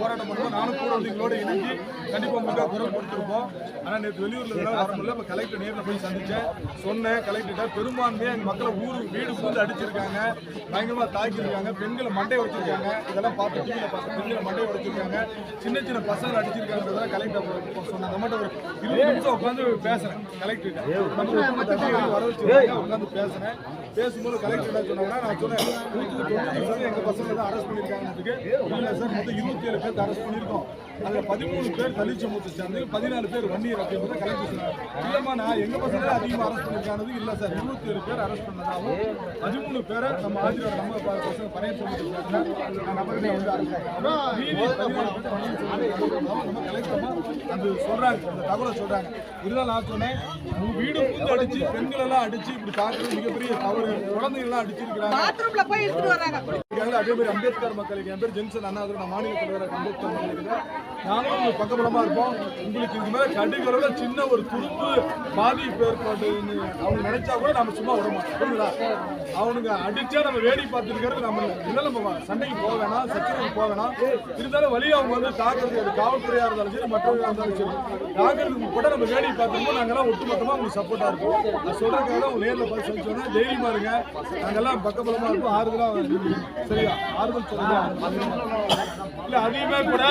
போராட்டம் பண்ணுவோம். நானும் கூட உதவிகளோடு இணைஞ்சு கண்டிப்பாக உங்களுக்கு குரல் கொடுத்துருப்போம். ஆனால் நேற்று வெளியூரில் விட வர முடியல. இப்போ கலெக்டர் நேரில் போய் சந்தித்தேன் சொன்னேன் கலெக்டர்கிட்ட பெரும்பான்மையாக எங்கள் மக்களை ஊர் வீடு பூந்து அடிச்சிருக்காங்க. பயங்கரமாக தாக்கியிருக்காங்க. பெண்களை மண்டையை உடைச்சிருக்காங்க. இதெல்லாம் பார்த்து டிவியில் பார்த்து பெண்களை மண்டையை உடைச்சிருக்காங்க. சின்ன சின்ன பசங்க அடிச்சிருக்காங்கிறதெல்லாம் கலெக்டர் சொன்னாங்க நம்மகிட்ட ஒரு இருபது உட்காந்து பேசுகிறேன் கலெக்டர்கிட்ட வர வச்சு உட்காந்து பேசுகிறேன் பேசும்போது கலெக்டர் சொன்னாங்கன்னா நான் சொன்னேன் எங்கள் பசங்களை தான் அரெஸ்ட் பண்ணியிருக்காங்க இல்லை மொத்தம் இருபத்தி ஏழு அரெஸ்ட் பண்ணியிருக்கோம். அதுல பதிமூணு பேர் தலிச்சு மூத்து சேர்ந்து பதினாலு பேர் வன்னியர் அப்படின்னு கலெக்டர் சொன்னாங்க இல்லம்மா நான் எங்க பசங்க தான் அதிகமாக அரெஸ்ட் பண்ணியிருக்கானது இல்லை சார். இருபத்தி ஏழு பேர் அரெஸ்ட் பண்ணதாகவும் பதிமூணு பேரை நம்ம ஆஜியோட நம்ம பசங்க பணையம் சொல்லி நபர்களை வந்து நம்ம அது சொல்றாங்க. அந்த தகவலை சொல்றாங்க. இருந்தாலும் நான் சொன்னேன் வீடு பூந்து அடிச்சு பெண்கள் எல்லாம் அடிச்சு இப்படி தாக்குறது மிகப்பெரிய தவறு. குழந்தைகள் எல்லாம் அடிச்சிருக்கிறாங்க பாத்ரூம்ல அதே மாதிரி அம்பேத்கர் மக்களுக்கு என் பேர் ஜென்சன் அண்ணா நான் மாநில தலைவர் அம்பேத்கர் மக்களுக்கு. நாங்களும் உங்களுக்கு பக்கபலமா இருப்போம். உங்களுக்கு இது மாதிரி கடுகளவுல சின்ன ஒரு துருப்பு பாதிப்பு ஏற்படுதுன்னு அவங்க நினைச்சா கூட நம்ம சும்மா விட மாட்டோம். புரியுதா அவனுங்க அடிச்சா நம்ம வேடி பார்த்துருக்கிறது நம்ம இல்லை நம்ம சண்டைக்கு போக வேணாம் சச்சரவுக்கு போக வேணாம். இருந்தாலும் வழி அவங்க வந்து தாக்குறது அது காவல்துறையாக இருந்தாலும் சரி மற்றவர்களாக இருந்தாலும் சரி தாக்குறதுக்கு கூட நம்ம வேடி பார்த்துருக்கோம் நாங்கெல்லாம் ஒட்டுமொத்தமா உங்களுக்கு சப்போர்ட்டா இருக்கும் நான் சொல்றதுக்காக தான் உங்க நேரில் பார்த்து சொல்லி சொன்னா தைரியமா இருங்க. நாங்கெல்லாம் பக்கபலமா இருப்போம். ஆறுதலாக சரியா? ஆறுதல் சொல்லுங்க. இல்ல அதையுமே கூட